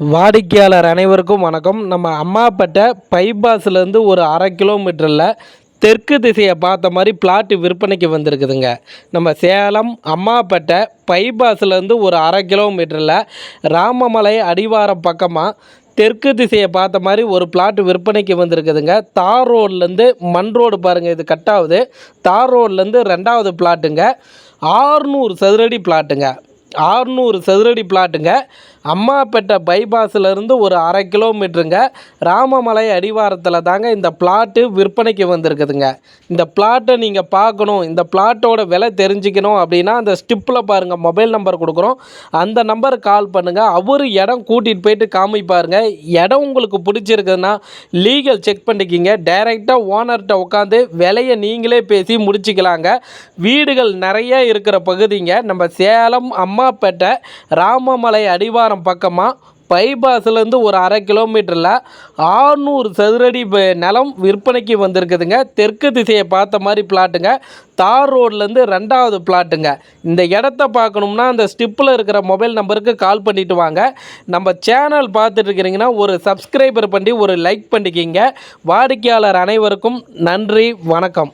வாடிக்கையாளர் அனைவருக்கும் வணக்கம். நம்ம அம்மாப்பேட்டை பைபாஸ்லேருந்து ஒரு அரை கிலோமீட்டரில் தெற்கு திசையை பார்த்த மாதிரி பிளாட்டு விற்பனைக்கு வந்திருக்குதுங்க. நம்ம சேலம் அம்மாப்பேட்டை பைபாஸ்லேருந்து ஒரு அரை கிலோமீட்டரில் ராமமலை அடிவாரம் பக்கமாக தெற்கு திசையை பார்த்த மாதிரி ஒரு பிளாட் விற்பனைக்கு வந்திருக்குதுங்க. தார் ரோட்லேருந்து மண் ரோடு பாருங்கள் இது கட் ஆகுது. தார் ரோட்லேருந்து ரெண்டாவது பிளாட்டுங்க ஆறுநூறு சதுரடி பிளாட்டுங்க ஆறுநூறு சதுரடி பிளாட்டுங்க அம்மாப்பேட்டை பைபாஸ்லேருந்து ஒரு அரை கிலோமீட்டருங்க. ராமமலை அடிவாரத்தில் தாங்க இந்த பிளாட்டு விற்பனைக்கு வந்திருக்குதுங்க. இந்த பிளாட்டை நீங்கள் பார்க்கணும். இந்த பிளாட்டோட விலை தெரிஞ்சுக்கணும் அப்படின்னா அந்த ஸ்டிப்பில் பாருங்கள் மொபைல் நம்பர் கொடுக்குறோம். அந்த நம்பருக்கு கால் பண்ணுங்கள் அவர் இடம் கூட்டிகிட்டு போயிட்டு காமிப்பாருங்க இடம் உங்களுக்கு பிடிச்சிருக்குதுன்னா லீகல் செக் பண்ணிக்கிங்க. டைரெக்டாக ஓனர்கிட்ட உட்காந்து விலையை நீங்களே பேசி முடிச்சுக்கலாங்க. வீடுகள் நிறைய இருக்கிற பகுதிங்க. நம்ம சேலம் அம்மாப்பேட்டை ராமமலை அடிவாரம் பக்கமாக பைபாஸ்லேருந்து ஒரு அரை கிலோமீட்டரில் ஆறுநூறு சதுரடி நிலம் விற்பனைக்கு வந்திருக்குதுங்க. தெற்கு திசையை பார்த்த மாதிரி பிளாட்டுங்க. தார் ரோட்லேருந்து ரெண்டாவது பிளாட்டுங்க. இந்த இடத்த பார்க்கணும்னா அந்த ஸ்டிப்பில் இருக்கிற மொபைல் நம்பருக்கு கால் பண்ணிட்டு வாங்க. நம்ம சேனல் பார்த்துட்டு இருக்கிறீங்கன்னா ஒரு சப்ஸ்கிரைபர் பண்ணி ஒரு லைக் பண்ணிக்கிங்க. வாடிக்கையாளர் அனைவருக்கும் நன்றி வணக்கம்.